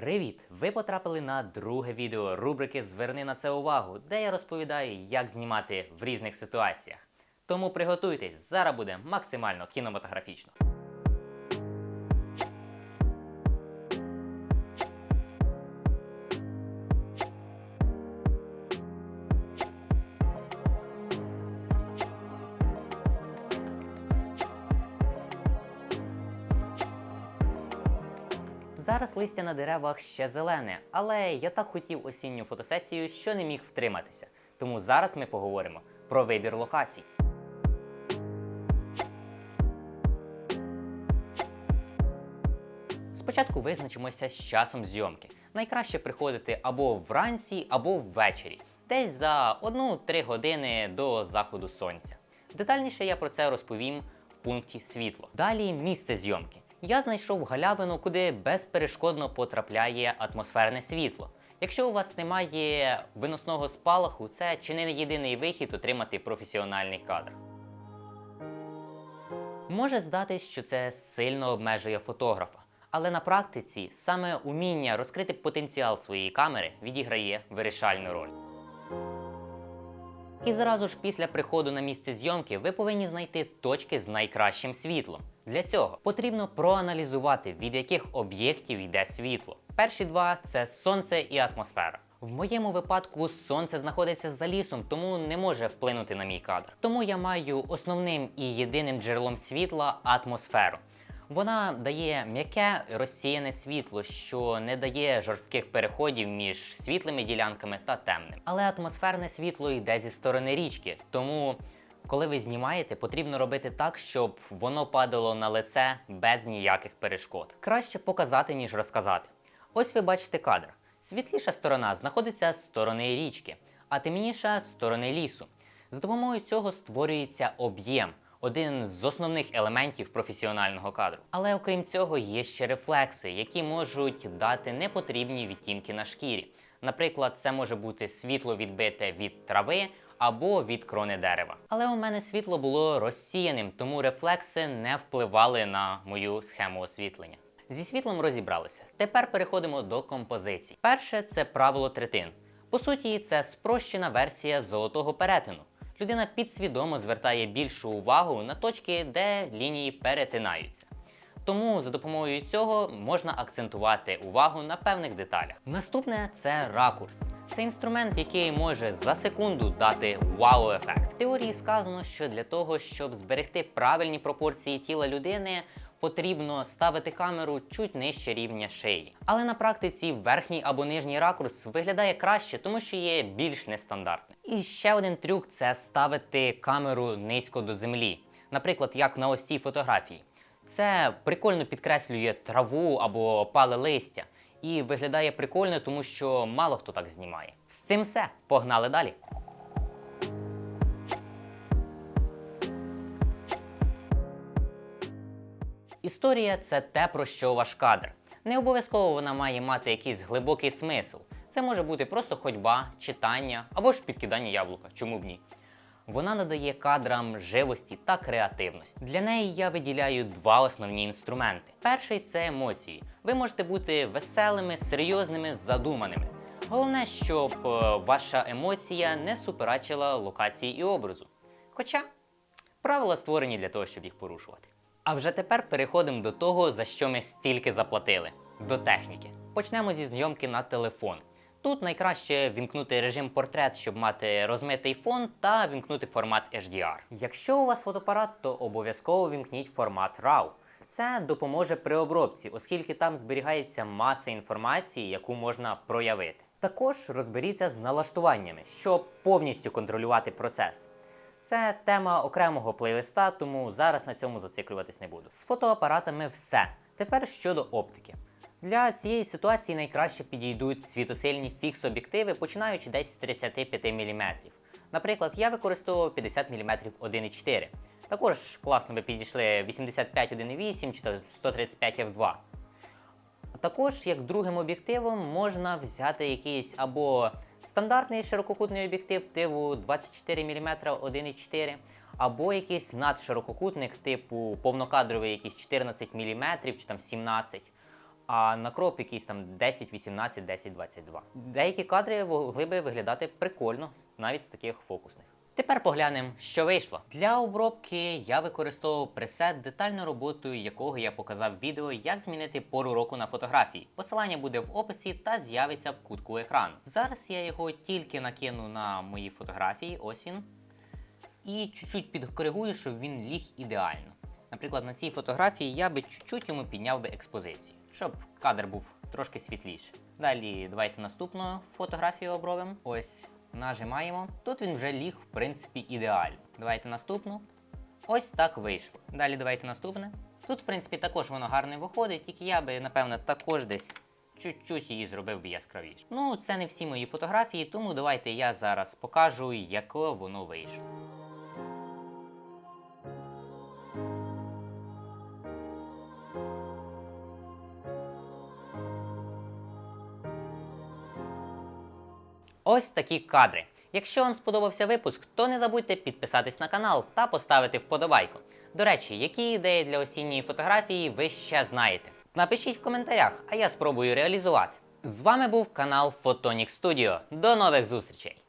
Привіт! Ви потрапили на друге відео рубрики Зверни на це увагу, де я розповідаю, як знімати в різних ситуаціях. Тому приготуйтесь, зараз буде максимально кінематографічно. Зараз листя на деревах ще зелене, але я так хотів осінню фотосесію, що не міг втриматися. Тому зараз ми поговоримо про вибір локацій. Спочатку визначимося з часом зйомки. Найкраще приходити або вранці, або ввечері, десь за 1-3 години до заходу сонця. Детальніше я про це розповім в пункті світло. Далі місце зйомки. Я знайшов галявину, куди безперешкодно потрапляє атмосферне світло. Якщо у вас немає виносного спалаху, це чи не єдиний вихід отримати професіональний кадр. Може здатись, що це сильно обмежує фотографа, але на практиці саме уміння розкрити потенціал своєї камери відіграє вирішальну роль. І зразу ж після приходу на місце зйомки ви повинні знайти точки з найкращим світлом. Для цього потрібно проаналізувати, від яких об'єктів йде світло. Перші два це сонце і атмосфера. В моєму випадку сонце знаходиться за лісом, тому не може вплинути на мій кадр. Тому я маю основним і єдиним джерелом світла атмосферу. Вона дає м'яке розсіяне світло, що не дає жорстких переходів між світлими ділянками та темним. Але атмосферне світло йде зі сторони річки, тому коли ви знімаєте, потрібно робити так, щоб воно падало на лице без ніяких перешкод. Краще показати, ніж розказати. Ось ви бачите кадр. Світліша сторона знаходиться з сторони річки, а темніша з сторони лісу. За допомогою цього створюється об'єм, один з основних елементів професіонального кадру. Але окрім цього, є ще рефлекси, які можуть дати непотрібні відтінки на шкірі. Наприклад, це може бути світло відбите від трави або від крони дерева. Але у мене світло було розсіяним, тому рефлекси не впливали на мою схему освітлення. Зі світлом розібралися. Тепер переходимо до композицій. Перше це правило третин. По суті, це спрощена версія золотого перетину. Людина підсвідомо звертає більшу увагу на точки, де лінії перетинаються. Тому за допомогою цього можна акцентувати увагу на певних деталях. Наступне це ракурс. Це інструмент, який може за секунду дати вау-ефект. В теорії сказано, що для того, щоб зберегти правильні пропорції тіла людини, потрібно ставити камеру чуть нижче рівня шиї. Але на практиці верхній або нижній ракурс виглядає краще, тому що є більш нестандартним. І ще один трюк це ставити камеру низько до землі. Наприклад, як на ось цій фотографії. Це прикольно підкреслює траву або опале листя. І виглядає прикольно, тому що мало хто так знімає. З цим все. Погнали далі. Історія це те, про що ваш кадр. Не обов'язково вона має мати якийсь глибокий смисл. Це може бути просто ходьба, читання або ж підкидання яблука, чому б ні. Вона надає кадрам живості та креативності. Для неї я виділяю два основні інструменти. Перший це емоції. Ви можете бути веселими, серйозними, задуманими. Головне, щоб е, ваша емоція не суперечила локації і образу. Хоча правила створені для того, щоб їх порушувати. А вже тепер переходимо до того, за що ми стільки заплатили до техніки. Почнемо зі зйомки на телефон. Тут найкраще вімкнути режим портрет, щоб мати розмитий фон, та вімкнути формат HDR. Якщо у вас фотоапарат, то обов'язково вімкніть формат RAW. Це допоможе при обробці, оскільки там зберігається маса інформації, яку можна проявити. Також розберіться з налаштуваннями, щоб повністю контролювати процес. Це тема окремого плейлиста, тому зараз на цьому зациклюватись не буду. З фотоапаратами все. Тепер щодо оптики. Для цієї ситуації найкраще підійдуть світосильні фікс-об'єктиви, починаючи десь з 35 мм. Наприклад, я використовував 50 мм 1.4. Також класно би підійшли 85 1.8 чи 135 f2. Також, як другим об'єктивом, можна взяти якийсь або стандартний ширококутний об'єктив типу 24 мм 1.4, або якийсь надширококутник типу повнокадровий якийсь 14 мм чи там 17 а на кроп якийсь там 10, 18, 10, 22. Деякі кадри могли би виглядати прикольно, навіть з таких фокусних. Тепер поглянемо, що вийшло. Для обробки я використовував пресет, детальною роботою якого я показав відео, як змінити пору року на фотографії. Посилання буде в описі та з'явиться в кутку екрану. Зараз я його тільки накину на мої фотографії, ось він. І чуть-чуть підкоригую, щоб він ліг ідеально. Наприклад, на цій фотографії я би чуть-чуть йому підняв би експозицію, щоб кадр був трошки світліший. Далі давайте наступну фотографію обробимо. Ось нажимаємо. Тут він вже ліг, в принципі, ідеально. Давайте наступну. Ось так вийшло. Далі давайте наступне. Тут, в принципі, також воно гарно виходить, тільки я би, напевно, також десь чуть-чуть її зробив би яскравіше. Ну, це не всі мої фотографії, тому давайте я зараз покажу, яке воно вийшло. Ось такі кадри. Якщо вам сподобався випуск, то не забудьте підписатись на канал та поставити вподобайку. До речі, які ідеї для осінньої фотографії ви ще знаєте? Напишіть в коментарях, а я спробую реалізувати. З вами був канал Photonic Studio. До нових зустрічей!